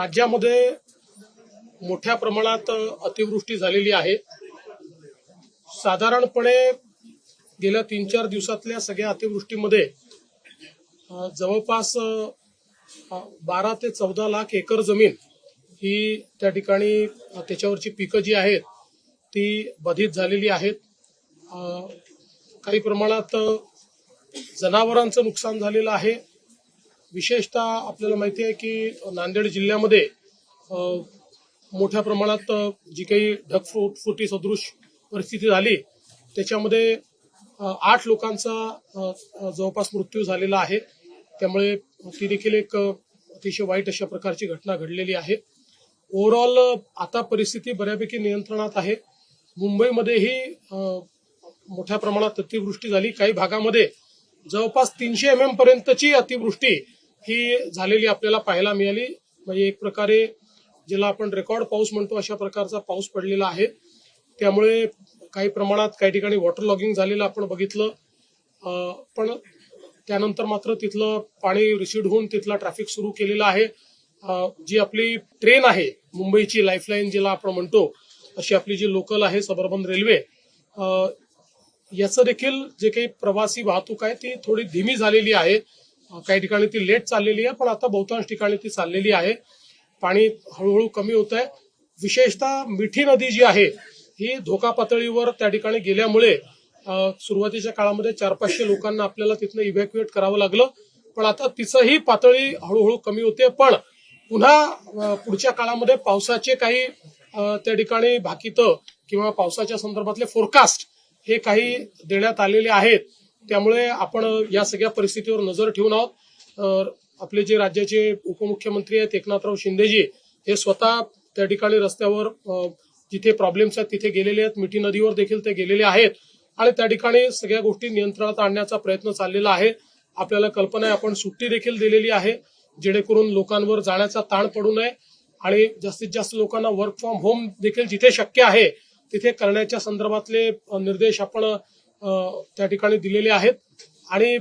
राज्यामध्ये मोठ्या प्रमाणात अतिवृष्टी झालेली आहे. साधारणपणे गेल्या तीन चार दिवसातल्या सगळ्या अतिवृष्टीमध्ये जवळपास बारा ते चौदा लाख एकर जमीन ही त्या ठिकाणी त्याच्यावरची पिकं जी आहेत ती बाधित झालेली आहेत. काही प्रमाणात जनावरांचं नुकसान झालेलं आहे. विशेषतः आपल्याला माहिती आहे की नांदेड जिल्ह्यामध्ये मोठ्या प्रमाणात जी काही ढगफुट फुटी सदृश परिस्थिती झाली त्याच्यामध्ये आठ लोकांचा जवळपास मृत्यू झालेला आहे. त्यामुळे ती देखील एक अतिशय वाईट अशा प्रकारची घटना घडलेली आहे. ओव्हरऑल आता परिस्थिती बऱ्यापैकी नियंत्रणात आहे. मुंबईमध्येही मोठ्या प्रमाणात अतिवृष्टी झाली. काही भागामध्ये जवळपास तीनशे एम एम पर्यंतची अतिवृष्टी ही झालेली आपल्याला पाहायला मिळाली. म्हणजे एक प्रकारे ज्याला आपण रेकॉर्ड पाऊस म्हणतो अशा प्रकारचा पाऊस पडलेला आहे. त्यामुळे काही प्रमाणात काही ठिकाणी वॉटर लॉगिंग झालेलं आपण बघितलं. पण त्यानंतर मात्र तिथलं पाणी रिसीड होऊन तिथला ट्रॅफिक सुरू केलेला आहे. जी आपली ट्रेन आहे मुंबईची लाईफलाईन जिला आपण म्हणतो अशी आपली जी लोकल आहे सबर्बन रेल्वे याचं देखील जे काही प्रवासी वाहतूक आहे ती थोडी धीमी झालेली आहे. काही ठिकाणी ती लेट चाललेली आहे पण आता बहुतांश ठिकाणी ती चाललेली आहे. पाणी हळूहळू कमी होत आहे विशेषतः मिठी नदी जी आहे ही धोका पातळीवर त्या ठिकाणी गेल्यामुळे सुरुवातीच्या काळामध्ये चार पाचशे लोकांना आपल्याला तिथनं इव्हॅक्युएट करावं लागलं. पण आता तिचंही पातळी हळूहळू कमी होते. पण पुन्हा पुढच्या काळामध्ये पावसाचे काही त्या ठिकाणी भाकितं किंवा पावसाच्या संदर्भातले फोरकास्ट हे काही देण्यात आलेले आहेत. त्यामुळे आपण या सगळ्या परिस्थितीवर नजर ठेवून आहोत. आपले जे राज्याचे उपमुख्यमंत्री आहेत एकनाथराव शिंदेजी हे स्वतः त्या ठिकाणी रस्त्यावर जिथे प्रॉब्लेम्स आहेत तिथे गेलेले आहेत. मिठी नदीवर देखील ते गेलेले आहेत. आणि त्या ठिकाणी सगळ्या गोष्टी नियंत्रणात आणण्याचा प्रयत्न चाललेला आहे. आपल्याला कल्पना आहे आपण सुट्टी देखील दिलेली आहे जेणेकरून लोकांवर जाण्याचा ताण पडू नये. आणि जास्तीत जास्त लोकांना वर्क फ्रॉम होम देखील जिथे शक्य आहे तिथे करण्याच्या संदर्भातले निर्देश आपण त्या ठिकाणी दिलेले आहेत. आणि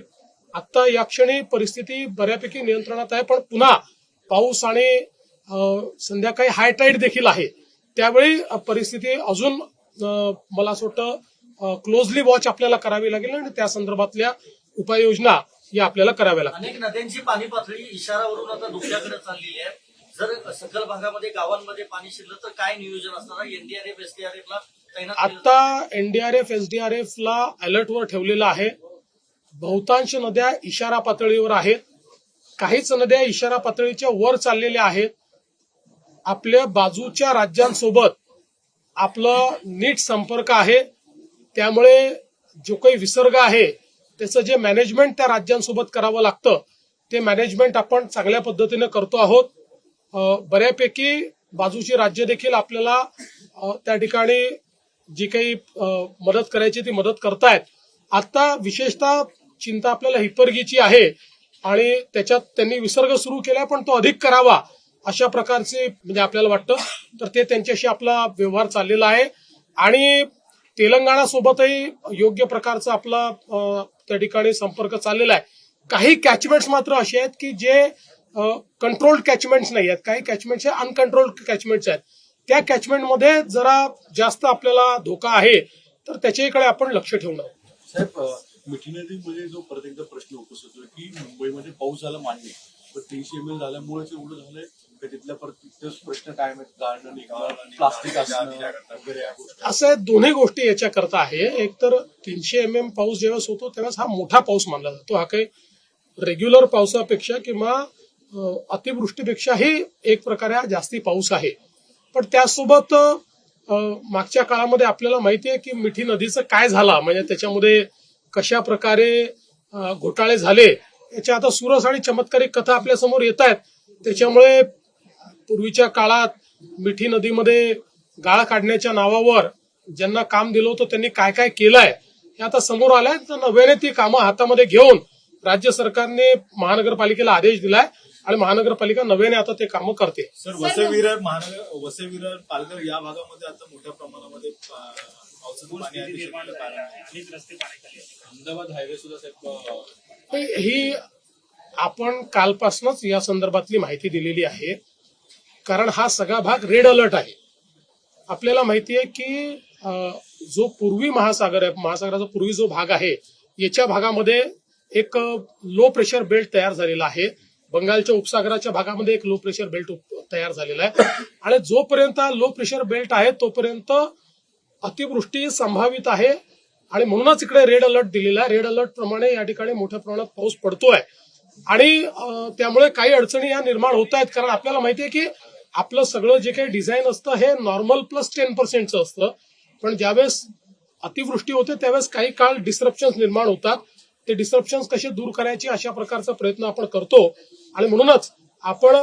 आता या क्षणी परिस्थिती बऱ्यापैकी नियंत्रणात आहे पण पुन्हा पाऊस आणि संध्याकाळी हायटाईड देखील आहे. त्यावेळी परिस्थिती अजून मला असं वाटतं क्लोजली वॉच आपल्याला करावी लागेल आणि त्या संदर्भातल्या उपाययोजना या आपल्याला कराव्या लागतील. अनेक नद्यांची पाणी पातळी इशारावरून आता दुसऱ्याकडे चाललेली आहे. जर सखल भागामध्ये गावांमध्ये पाणी शिरलं तर काय नियोजन असणार एनडीआरएफ एसडीआरएफला आता एनडीआरएफ एसडीआरएफ ला अलर्टवर ठेवलेलं आहे. बहुतांश नद्या इशारा पातळीवर आहेत. काहीच नद्या इशारा पातळीच्या वर चाललेल्या आहेत. आपल्या बाजूच्या राज्यांसोबत आपलं नीट संपर्क आहे. त्यामुळे जो काही विसर्ग आहे त्याचं जे मॅनेजमेंट त्या राज्यांसोबत करावं लागतं ते मॅनेजमेंट आपण चांगल्या पद्धतीने करतो आहोत. बऱ्यापैकी बाजूची राज्य देखील आपल्याला त्या ठिकाणी जी काही मदत करायची ती मदत करतायत. आता विशेषतः चिंता आपल्याला हिप्परगीची आहे आणि त्याच्यात त्यांनी विसर्ग सुरू केलाय पण तो अधिक करावा अशा प्रकारचे म्हणजे आपल्याला वाटतं. तर ते त्यांच्याशी आपला व्यवहार चाललेला आहे. आणि तेलंगणासोबतही योग्य प्रकारचा आपला त्या ठिकाणी संपर्क चाललेला आहे. काही कॅचमेंट्स मात्र असे आहेत की जे कंट्रोल्ड कॅचमेंट्स नाही आहेत. काही कॅचमेंट्स हे अनकंट्रोल्ड कॅचमेंट्स आहेत. त्या कॅचमेंटमध्ये जरा जास्त आपल्याला धोका आहे तर त्याच्याकडे आपण लक्ष ठेवणं साहेब मिठी नदीमध्ये जो परत एकदा प्रश्न उपस्थित होतो की मुंबईमध्ये पाऊस झाला मान्य पण तीनशे एम एल झाल्यामुळेच एवढं झालंय का तिथल्या परत तिथेच प्रश्न काय गाळणं प्लास्टिक वगैरे दोन्ही गोष्टी याच्या करता आहे. एक तर तीनशे एम एम पाऊस जेव्हा होतो तेव्हाच हा मोठा पाऊस मानला जातो. हा काही रेग्युलर पावसापेक्षा किंवा अतिवृष्टीपेक्षाही एक प्रकारे हा जास्ती पाऊस आहे. पण त्यासोबत मागच्या काळामध्ये आपल्याला माहिती आहे की मिठी नदीचं काय झाला? म्हणजे त्याच्यामध्ये कशा प्रकारे घोटाळे झाले? याच्या आता सुरस आणि चमत्कारिक कथा आपल्यासमोर येत आहेत. त्याच्यामुळे पूर्वीच्या काळात मिठी नदीमध्ये गाळ काढण्याच्या नावावर ज्यांना काम दिलं होतं त्यांनी काय काय केलंय हे आता समोर आलंय. तर नव्याने ती कामं हातामध्ये घेऊन राज्य सरकारने महानगरपालिकेला आदेश दिलाय. आणि महानगरपालिका नव्याने आता ते कामं करते. सर वसई विरार महानगर वसई विरार पालघर या भागामध्ये आता मोठ्या प्रमाणामध्ये पावसाचं पाणी आहे. अहमदाबाद हायवे सुद्धा साहेब ही आपण कालपासूनच या संदर्भातली माहिती दिलेली आहे. कारण हा सगळा भाग रेड अलर्ट आहे. आपल्याला माहिती आहे की अं, जो पूर्वी महासागर आहे महासागराचा पूर्वी जो भाग आहे याच्या भागामध्ये एक लो प्रेशर बेल्ट तयार झालेला आहे. बंगालच्या उपसागराच्या भागामध्ये एक लो प्रेशर बेल्ट तयार झालेला आहे. आणि जोपर्यंत लो प्रेशर बेल्ट आहे तोपर्यंत अतिवृष्टी संभावित आहे. आणि म्हणूनच इकडे रेड अलर्ट दिलेला आहे. रेड अलर्ट प्रमाणे या ठिकाणी मोठ्या प्रमाणात पाऊस पडतोय. आणि त्यामुळे काही अडचणी या निर्माण होत आहेत. कारण आपल्याला माहिती आहे की आपलं सगळं जे काही डिझाईन असतं हे नॉर्मल प्लस टेन पर्सेंटचं असतं. पण ज्यावेळेस अतिवृष्टी होते त्यावेळेस काही काळ डिस्ट्रप्शन निर्माण होतात. ते डिस्ट्रप्शन कसे दूर करायचे अशा प्रकारचा प्रयत्न आपण करतो. आणि म्हणूनच आपण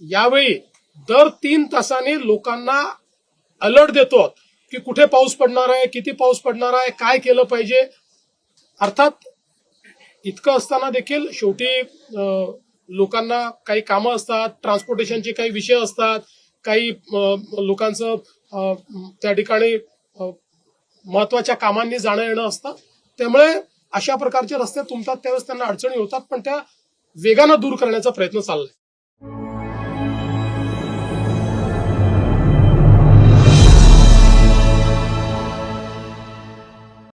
यावेळी दर तीन तासाने लोकांना अलर्ट देतो की कुठे पाऊस पडणार आहे किती पाऊस पडणार आहे काय केलं पाहिजे. अर्थात इतकं असताना देखील शेवटी अं, लोकांना काही कामं असतात ट्रान्सपोर्टेशनचे काही विषय असतात काही लोकांचं अं, त्या ठिकाणी महत्त्वाच्या कामांनी जाणं येणं असतं. त्यामुळे अशा प्रकारचे रस्ते तुंबतात त्यावेळेस त्यांना अडचणी होतात पण त्या वेगानं दूर करण्याचा प्रयत्न चाललाय.